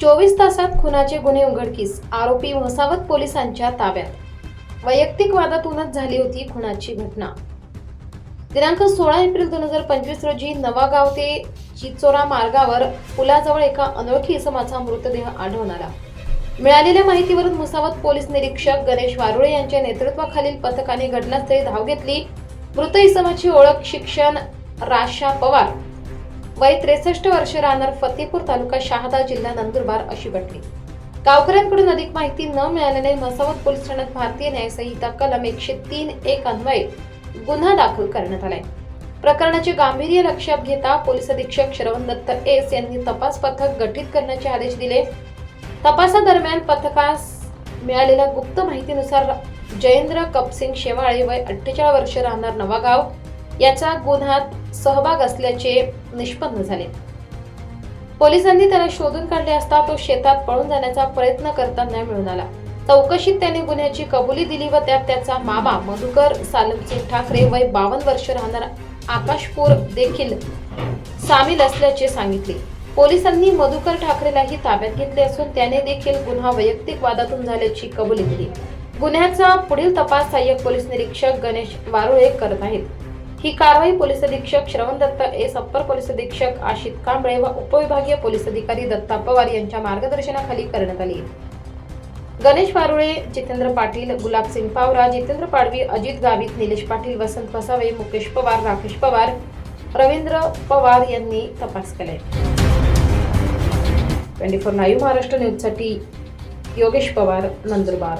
चोवीस तासात खुनाचे गुन्हे उघडकीस आरोपी म्हसावत पोलिसांच्या ताब्यात. वैयक्तिक वादातूनच झाली होती खुनाची घटना. दिनांक सोळा एप्रिल दोन हजार पंचवीस रोजी नवागाव ते चिचोरा मार्गावर पुलाजवळ एका अनोळखी इसमाचा मृतदेह आढळून आला. मिळालेल्या माहितीवरून मुसावत पोलीस निरीक्षक गणेश वारुळे यांच्या नेतृत्वाखालील पथकाने घटनास्थळी धाव घेतली. मृत इसमाची ओळख शिक्षण राशा पवार वय त्रेसष्ट वर्ष राहणार फतेपूर तालुका शहादा जिल्हा नंदुरबार अशी घटली गावकऱ्यांकडून अधिक माहिती न मिळाल्याने मसावत पोलीस ठाण्यात भारतीय न्यायसंहिता कलम एकशे तीन एक अन्वये गुन्हा दाखल करण्यात आलाय. प्रकरणाचे गांभीर्य लक्षात घेता पोलीस अधीक्षक श्रवण दत्त एस यांनी तपास पथक गठीत करण्याचे आदेश दिले. तपासादरम्यान पथकास मिळालेल्या गुप्त माहितीनुसार जयेंद्र कपसिंग शेवाळे वय अठ्ठेचाळीस वर्ष राहणार नवागाव. याचा गुन्ह्यात सहभाग असल्याचे निष्पन्न झाले. पोलिसांनी त्याला शोधून काढले असता तो शेतात पळून जाण्याचा प्रयत्न करताना मिळून आला. चौकशीत त्याने गुन्ह्याची कबुली दिली व त्यात त्याचा मामा मधुकर सालमसिंग ठाकरे वय बावन्न वर्ष राहणार आकाशपूर देखील सामील असल्याचे सांगितले. पोलिसांनी मधुकर ठाकरेलाही ताब्यात घेतले असून त्याने देखील गुन्हा वैयक्तिक वादातून झाल्याची कबुली दिली. गुन्ह्याचा पुढील तपास सहाय्यक पोलीस निरीक्षक गणेश वारुळे करत आहेत. ही कारवाई पोलीस अधीक्षक श्रवण दत्त एस अप्पर पोलीस अधीक्षक आशित कांबळे व उपविभागीय पोलीस अधिकारी दत्ता पवार यांच्या मार्गदर्शनाखाली करण्यात आली. गणेश वारुळे जितेंद्र पाटील गुलाबसिंग पावरा जितेंद्र पाडवी अजित गावित निलेश पाटील वसंत वसावे मुकेश पवार राकेश पवार रवींद्र पवार यांनी तपास केलाय ट्वेंटी फोर लाईव्ह महाराष्ट्र न्यूजसाठी योगेश पवार नंदुरबार.